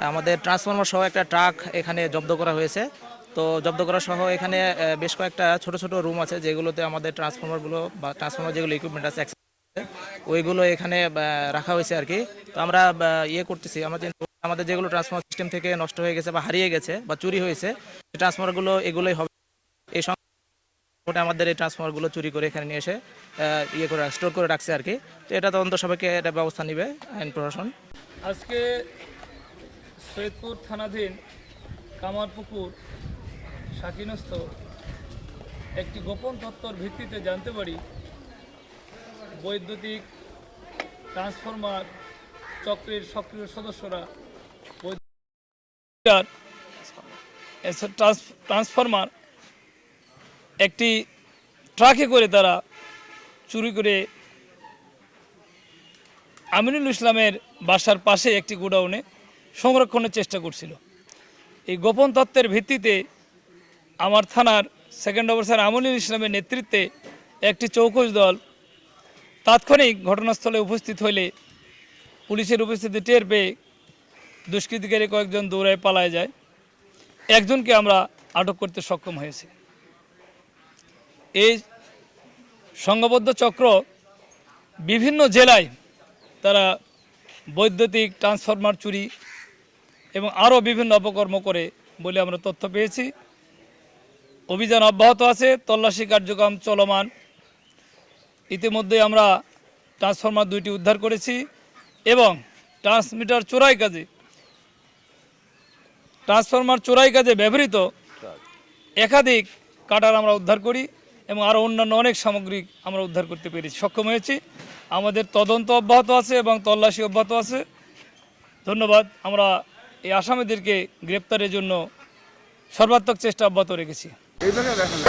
আমাদের ট্রান্সফরমার সহ একটা ট্রাক এখানে জব্দ করা হয়েছে। তো জব্দ করা সহ এখানে বেশ কয়েকটা ছোট ছোট রুম আছে, যেগুলোতে আমাদের ট্রান্সফরমারগুলো বা ট্রান্সফরমার যেগুলো ইকুইপমেন্ট আছে ওইগুলো এখানে রাখা হয়েছে আর কি। তো আমরা ইয়ে করতেছি, আমরা আমাদের যেগুলো ট্রান্সফরমার সিস্টেম থেকে নষ্ট হয়ে গেছে বা হারিয়ে গেছে বা চুরি হয়েছে ট্রান্সফরমারগুলো এগুলোই হবে। এই সং- ওটা আমাদের এই ট্রান্সফরমারগুলো চুরি করে এখানে নিয়ে এসে ইয়ে করে স্টোর করে রাখছে আর কি। তো এটা তদন্ত সবাইকে এটা ব্যবস্থা নিবে আইন প্রশাসন। আজকে সৈয়দপুর থানাধীন কামারপুকুর শাকিনস্থ একটি গোপন তত্ত্বর ভিত্তিতে জানতে পারি বৈদ্যুতিক ট্রান্সফরমার চক্রের সক্রিয় সদস্যরা ট্রান্সফরমার একটি ট্রাকে করে তারা চুরি করে আমিনুল ইসলামের বাসার পাশে একটি গোডাউনে সংরক্ষণের চেষ্টা করছিল। এই গোপন তত্ত্বের ভিত্তিতে আমার থানার সেকেন্ড অফিসার আমিনুল ইসলামের নেতৃত্বে একটি চৌকস দল তাৎক্ষণিক ঘটনাস্থলে উপস্থিত হলে পুলিশের উপস্থিতি টের পেয়ে দুষ্কৃতিকারী কয়েকজন দৌড়ায় পালায় যায়। একজনকে আমরা আটক করতে সক্ষম হয়েছি। এই সংঘবদ্ধ চক্র বিভিন্ন জেলায় তারা বৈদ্যুতিক ট্রান্সফরমার চুরি এবং আরও বিভিন্ন অপকর্ম করে বলে আমরা তথ্য পেয়েছি। অভিযান অব্যাহত আছে, তল্লাশি কার্যক্রম চলমান। ইতিমধ্যে আমরা ট্রান্সফরমার দুইটি উদ্ধার করেছি এবং ট্রান্সমিটার চোরাই কাজে, ট্রান্সফরমার চোরাই কাজে ব্যবহৃত একাধিক কাটার আমরা উদ্ধার করি এবং আরও অন্যান্য অনেক সামগ্রী আমরা উদ্ধার করতে পেরেছি সক্ষম হয়েছি। আমাদের তদন্ত অব্যাহত আছে এবং তল্লাশি অব্যাহত আছে। ধন্যবাদ, আমরা এই আসামিদেরকে গ্রেপ্তারের জন্য সর্বাত্মক চেষ্টা অব্যাহত রেখেছি। এইভাবে দেখেন না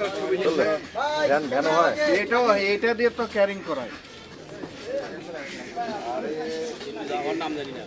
ভ্যান ভ্যান হয় এটাও এটা দিয়ে তো ক্যারিং করায় আমার নাম জানি না